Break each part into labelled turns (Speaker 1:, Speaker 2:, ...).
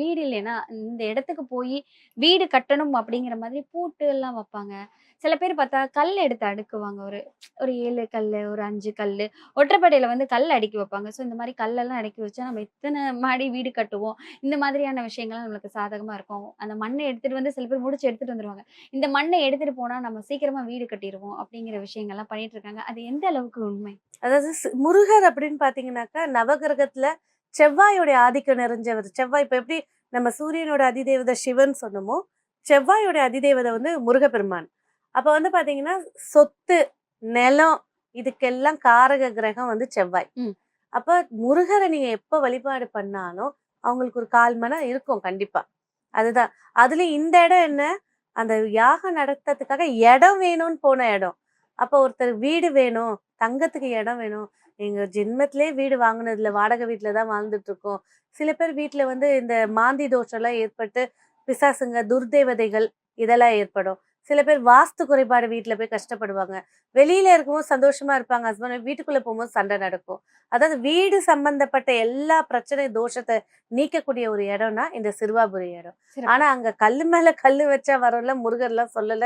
Speaker 1: வீடு இல்லைன்னா இந்த இடத்துக்கு போய் வீடு கட்டணும் அப்படிங்கிற மாதிரி பூட்டு எல்லாம் வைப்பாங்க. சில பேர் பார்த்தா கல் எடுத்து அடுக்குவாங்க. ஒரு ஒரு ஏழு கல் ஒரு அஞ்சு கல் ஒற்றைப்படையில வந்து கல் அடுக்கி வைப்பாங்க. ஸோ இந்த மாதிரி கல்லெல்லாம் அடுக்கி வச்சா நம்ம எத்தனை மாடி வீடு கட்டுவோம். இந்த மாதிரியான விஷயங்கள்லாம் நம்மளுக்கு சாதகமா இருக்கும். அந்த மண்ணை எடுத்துட்டு வந்து சில பேர் முடிச்சு எடுத்துட்டு வந்துருவாங்க. இந்த மண்ணை எடுத்துட்டு போனா நம்ம சீக்கிரமா வீடு கட்டிடுவோம் அப்படிங்கிற விஷயங்கள்லாம் பண்ணிட்டு இருக்காங்க. அது எந்த அளவுக்கு உண்மை?
Speaker 2: அதாவது முருகர் அப்படின்னு பாத்தீங்கன்னாக்கா நவகிரகத்துல செவ்வாயோட ஆதிக்கம் நிறைஞ்சவர். செவ்வாய் இப்ப எப்படி நம்ம சூரியனோட அதிதேவதை சிவன் சொன்னோமோ செவ்வாயோட அதிதேவதை வந்து முருகப்பெருமான். அப்ப வந்து பாத்தீங்கன்னா சொத்து நிலம் இதுக்கெல்லாம் காரக கிரகம் வந்து செவ்வாய். அப்ப முருகரை நீங்க எப்ப வழிபாடு பண்ணாலும் அவங்களுக்கு ஒரு கால் மனம் இருக்கும் கண்டிப்பா. அதுதான். அதுல இந்த இடம் என்ன? அந்த யாகம் நடத்துறதுக்காக இடம் வேணும்னு போன இடம். அப்போ ஒருத்தர் வீடு வேணும் தங்கத்துக்கு இடம் வேணும். எங்கள் ஜென்மத்திலே வீடு வாங்கினதுல வாடகை வீட்டில் தான் வாழ்ந்துட்டு இருக்கோம் சில பேர் வீட்டில் வந்து இந்த மாந்தி தோஷம்லாம் ஏற்பட்டு பிசாசுங்க துர்தேவதைகள் இதெல்லாம் ஏற்படும். சில பேர் வாஸ்து குறைபாடு வீட்ல போய் கஷ்டப்படுவாங்க. வெளியில இருக்கும்போது சந்தோஷமா இருப்பாங்க. ஹஸ்பண்ட் வீட்டுக்குள்ள போகும்போது சண்டை நடக்கும். அதாவது வீடு சம்பந்தப்பட்ட எல்லா பிரச்சனை தோஷத்தை நீக்கக்கூடிய ஒரு இடம்னா இந்த சிறுவாபுரி இடம். ஆனா அங்க கல்லு மேல கல்லு வச்சா வரல முருகர்லாம் சொல்லல.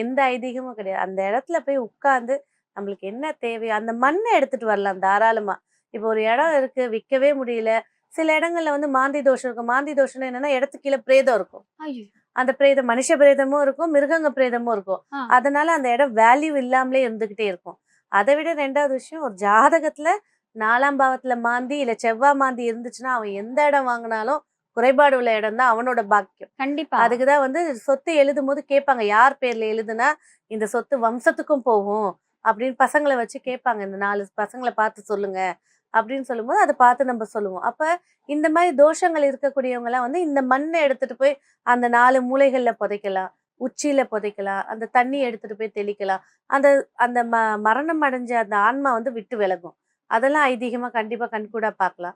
Speaker 2: எந்த ஐதீகமும் கிடையாது. அந்த இடத்துல போய் உட்கார்ந்து நம்மளுக்கு என்ன தேவையோ அந்த மண்ணை எடுத்துட்டு வரலாம் தாராளமா. இப்போ ஒரு இடம் இருக்கு விற்கவே முடியல. சில இடங்கள்ல வந்து மாந்தி தோஷம் இருக்கும் மாந்தி தோஷம் என்னன்னா இடத்துக்கு கீழே பிரேதம் இருக்கும். அந்த பிரேதம் மனுஷ பிரேதமும் இருக்கும் மிருகங்க பிரேதமும் இருக்கும். அதனால அந்த இடம் வேல்யூ இல்லாமலே இருந்துகிட்டே இருக்கும். அதை விட ரெண்டாவது விஷயம் ஒரு ஜாதகத்துல நாலாம் பாவத்துல மாந்தி இல்ல செவ்வாய் மாந்தி இருந்துச்சுன்னா அவன் எந்த இடம் வாங்கினாலும் குறைபாடு உள்ள இடம் தான் அவனோட பாக்கியம்.
Speaker 1: கண்டிப்பா.
Speaker 2: அதுக்குதான் வந்து சொத்து எழுதும் போது கேட்பாங்க யார் பேர்ல எழுதுனா இந்த சொத்து வம்சத்துக்கும் போகும் அப்படின்னு பசங்களை வச்சு கேட்பாங்க இந்த நாலு பசங்களை பார்த்து சொல்லுங்க அப்படின்னு சொல்லும்போது அதை பார்த்து நம்ம சொல்லுவோம். அப்போ இந்த மாதிரி தோஷங்கள் இருக்கக்கூடியவங்கலாம் வந்து இந்த மண்ணை எடுத்துட்டு போய் அந்த நாலு மூலைகளில் புதைக்கலாம். உச்சியில புதைக்கலாம். அந்த தண்ணி எடுத்துட்டு போய் தெளிக்கலாம். அந்த அந்த ம மரணம் அடைஞ்ச அந்த ஆன்மா வந்து விட்டு விலகும். அதெல்லாம் ஐதீகமாக கண்டிப்பாக கண்கூடா பார்க்கலாம்.